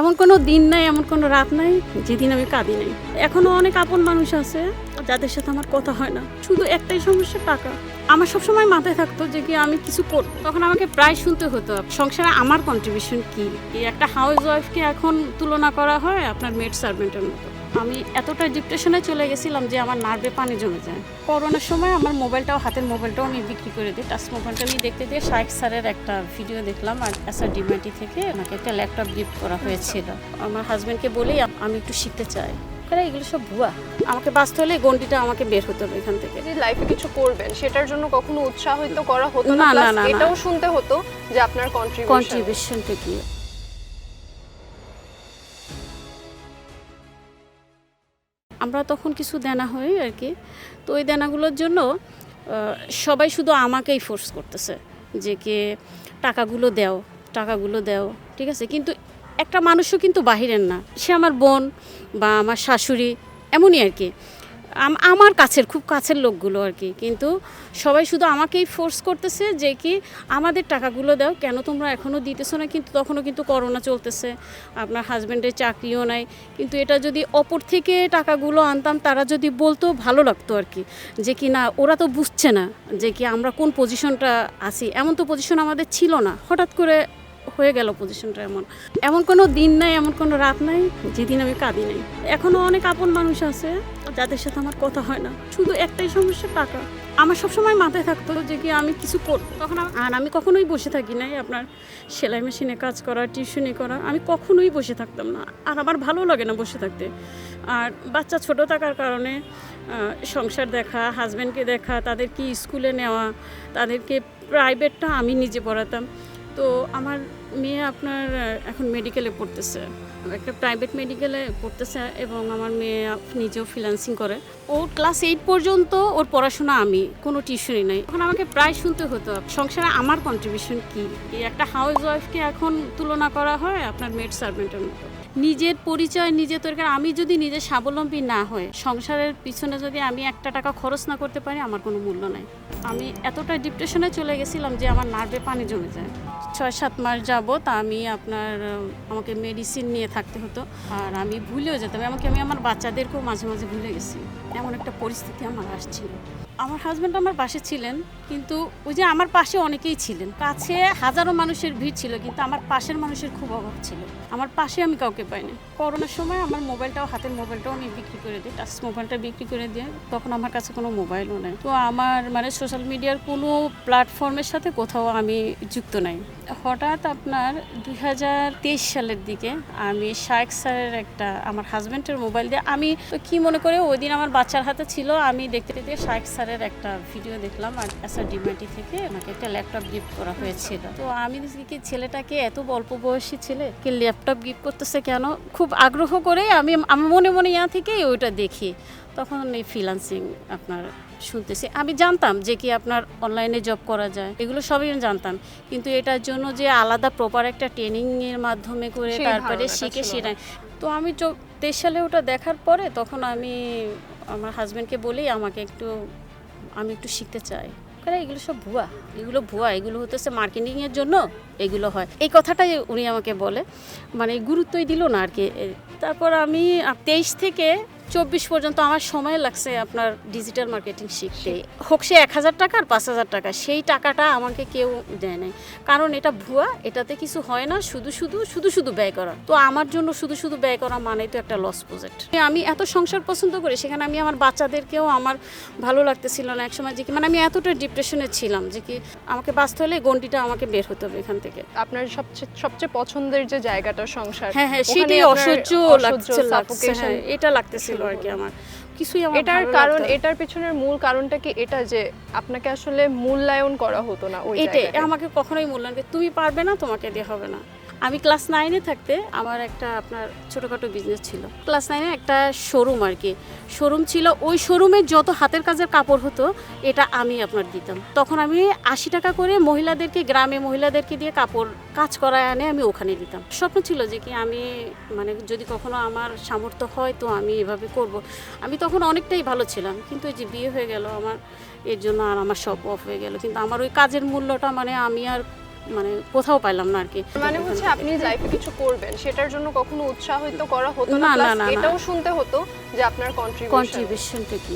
এমন কোনো দিন নাই, এমন কোনো রাত নাই যেদিন আমি কাঁদি নাই। এখনও অনেক আপন মানুষ আছে, যাদের সাথে আমার কথা হয় না। শুধু একটাই সমস্যা, টাকা। আমার সবসময় মাথায় থাকতো যে কি আমি কিছু করব। তখন আমাকে প্রায় শুনতে হতো, সংসারে আমার কন্ট্রিবিউশন কি? একটা হাউস ওয়াইফকে এখন তুলনা করা হয় আপনার মেড সার্ভেন্টের মতো। আমি এতটা ডিপ্রেশনে চলে গেছিলাম যে আমার নার্ভে পানি জমে যায়। করোনার সময় আমার মোবাইলটাও হাতের মোবাইলটাও আমি বিক্রি করে দিই। টাচ মোবাইলটা আমি দেখতে দিয়ে শাহেক স্যারের একটা ভিডিও দেখলাম আর এসআর ডিমাটি থেকে আমাকে একটা ল্যাপটপ গিফট করা হয়েছিল। আমার হাজব্যান্ডকে বলেই আমি একটু শিখতে চাই। আরে এগুলো সব ভুয়া। আমাকে বাঁচতে হলে গন্ডিটা আমাকে বের হতে হবে এখান থেকে। যে লাইফে কিছু করবেন সেটার জন্য কখনো উৎসাহিত করা হতো না। এটাও শুনতে হতো যে আপনার কন্ট্রিবিউশন কন্ট্রিবিউশনটা কি আমরা তখন কিছু দেনা হই আর কি। তো ওই দেনাগুলোর জন্য সবাই শুধু আমাকেই ফোর্স করতেছে যে কে টাকাগুলো দেও টাকাগুলো দেও, ঠিক আছে? কিন্তু একটা মানুষও কিন্তু বাহিরের না। সে আমার বোন বা আমার শাশুড়ি, এমনই আর কি। আমার কাছের, খুব কাছের লোকগুলো আর কি। কিন্তু সবাই শুধু আমাকেই ফোর্স করতেছে যে কি আমাদের টাকাগুলো দাও, কেন তোমরা এখনও দিতেছো না? কিন্তু তখনও কিন্তু করোনা চলতেছে। আপনার হাজব্যান্ডের চাকরিও নাই। কিন্তু এটা যদি অপর থেকে টাকাগুলো আনতাম, তারা যদি বলতো ভালো লাগতো আর কি, যে কি না, ওরা তো বুঝছে না যে কি আমরা কোন পজিশনটা আছি। এমন তো পজিশন আমাদের ছিল না। হঠাৎ করে হয়ে গেল পজিশনটা এমন। এমন কোনো দিন নাই, এমন কোনো রাত নাই, যেদিন আমি কাঁদি নাই। এখনও অনেক আপন মানুষ আছে, যাদের সাথে আমার কথা হয় না। শুধু একটাই সমস্যা, টাকা। আমার সবসময় মাথায় থাকতো যে কি আমি কিছু করব। তখন আর আমি কখনোই বসে থাকি নাই আপনার সেলাই মেশিনে কাজ করা, টিউশনি করা। আমি কখনোই বসে থাকতাম না। আর আমার ভালো লাগে না বসে থাকতে। আর বাচ্চা ছোট থাকার কারণে সংসার দেখা হাজব্যান্ডকে দেখা, তাদেরকে স্কুলে নেওয়া, তাদেরকে প্রাইভেটটা আমি নিজে পড়াতাম। তো আমার মেয়ে আপনার এখন মেডিকেলে পড়তেছে। একটা প্রাইভেট মেডিকেলে পড়তেছে এবং আমার মেয়ে নিজেও ফ্রিল্যান্সিং করে। ও ক্লাস এইট পর্যন্ত ওর পড়াশোনা আমি, কোনো টিউশনই নাই। এখন আমাকে প্রায় শুনতে হতো, সংসারে আমার কন্ট্রিবিউশন কী? একটা হাউস ওয়াইফকে এখন তুলনা করা হয় আপনার মেড সার্ভেন্টের মতো। নিজের পরিচয় নিজে তৈরি আমি যদি নিজে স্বাবলম্বী না হয়ে সংসারের পিছনে যদি আমি একটা টাকা খরচ না করতে পারি, আমার কোনো মূল্য নাই। আমি এতটা ডিপ্রেশনে চলে গেছিলাম যে আমার নার্ভে পানি জমে যায়। ছয় সাত মাস যাবত আমি আপনার, আমাকে মেডিসিন নিয়ে থাকতে হতো। আর আমি ভুলেও যেতাম। এমনকি আমি আমার বাচ্চাদেরকেও মাঝে মাঝে ভুলে গেছি। এমন একটা পরিস্থিতি আমার আসছিল। আমার হাজব্যান্ড আমার পাশে ছিলেন, কিন্তু ওই যে আমার পাশে অনেকেই ছিলেন। কাছে হাজারো মানুষের ভিড় ছিল, কিন্তু আমার পাশের মানুষের খুব অভাব ছিল। আমার পাশে আমি কাউকে পাইনি। করোনার সময় আমার মোবাইলটাও, হাতের মোবাইলটাও আমি বিক্রি করে দিই টাচ মোবাইলটা বিক্রি করে দিয়ে তখন আমার কাছে কোনো মোবাইলও নেই। তো আমার মানে সোশ্যাল মিডিয়ার কোনো প্ল্যাটফর্মের সাথে কোথাও আমি যুক্ত নাই। হঠাৎ আপনার দুই হাজার তেইশ সালের দিকে আমি শায়েক স্যারের একটা, আমার হাজব্যান্ডের মোবাইল দিয়ে আমি তো কি মনে করে, ওই দিন আমার বাচ্চার হাতে ছিল, আমি দেখতে দেখতে শায়েক স্যারের একটা ভিডিও দেখলাম আর এসআর ডিমাটি থেকে আমাকে একটা ল্যাপটপ গিফট করা হয়েছিল। তো আমি দেখছি কি ছেলেটাকে এত অল্প বয়সী ছেলে কি ল্যাপটপ গিফট করতেছে কেন? খুব আগ্রহ করে আমি আমার মনে মনে ইয়া থেকেই ওইটা দেখি। তখন এই ফ্রিলান্সিং আপনার শুনতেছি। আমি জানতাম যে কি আপনার অনলাইনে জব করা যায়। এগুলো সবই আমি জানতাম। কিন্তু এটার জন্য যে আলাদা প্রপার একটা ট্রেনিংয়ের মাধ্যমে করে তারপরে শিখে সেটা তো আমি তেইশ সালে ওটা দেখার পরে তখন আমি আমার হাজব্যান্ডকে বলি আমাকে একটু আমি একটু শিখতে চাই। কারণ এগুলো সব ভুয়া। এগুলো ভুয়া, এগুলো হতেছে মার্কেটিংয়ের জন্য, এগুলো হয়। এই কথাটাই উনি আমাকে বলে। মানে গুরুত্বই দিল না আর কি তারপর আমি তেইশ থেকে চব্বিশ পর্যন্ত আমার সময় লাগছে আপনার ডিজিটাল মার্কেটিং শিখতে। হোক সে এক হাজার টাকা আর পাঁচ হাজার টাকা সেই টাকাটা আমাকে কেউ দেয় নাই। কারণ এটা ভুয়া এটাতে কিছু হয় না শুধু শুধু শুধু শুধু ব্যয় করা। তো আমার জন্য শুধু শুধু ব্যয় করা মানেই তো একটা লস প্রজেক্ট আমি এত সংসার পছন্দ করি সেখানে আমি আমার বাচ্চাদেরকেও আমার ভালো লাগতেছিল না। একসময় যে কি মানে আমি এতটা ডিপ্রেশনে ছিলাম যে কি আমাকে বাঁচতে হলে গন্ডিটা আমাকে বের হতে হবে এখান থেকে। আপনার সবচেয়ে সবচেয়ে পছন্দের যে জায়গাটা সংসার হ্যাঁ হ্যাঁ সেটাই অসহ্য লাগছে হ্যাঁ এটা লাগতেছিল। আর কি আমার। কিছুই আমার এটার কারণ এটার পেছনের মূল কারণটা কি? এটা যে আপনাকে আসলে মূল্যায়ন করা হতো না ওই এটাই আমাকে কখনোই মূল্যায়ন তুমি পারবে না তোমাকে দিয়ে হবে না। আমি ক্লাস নাইনে থাকতে আমার একটা আপনার ছোটোখাটো বিজনেস ছিল। ক্লাস নাইনে একটা শোরুম আর কি। শোরুম ছিল, ওই শোরুমে যত হাতের কাজের কাপড় হতো, এটা আমি আপনার দিতাম। তখন আমি আশি টাকা করে মহিলাদেরকে, গ্রামে মহিলাদেরকে দিয়ে কাপড় কাজ করায় আনে আমি ওখানে দিতাম। স্বপ্ন ছিল যে কি আমি মানে যদি কখনো আমার সামর্থ্য হয় তো আমি এভাবে করব। আমি তখন অনেকটাই ভালো ছিলাম, কিন্তু এই যে বিয়ে হয়ে গেল, আমার এর জন্য আর আমার সব অফ হয়ে গেল। কিন্তু আমার ওই কাজের মূল্যটা মানে আমি আর মানে কোথাও পাইলাম না আর কি। মানে হচ্ছে আপনি লাইফে কিছু করবেন সেটার জন্য কখনো উৎসাহিত করা হতো না, না। এটাও শুনতে হতো যে আপনার কন্ট্রিবিউশন কন্ট্রিবিউশনটা কি?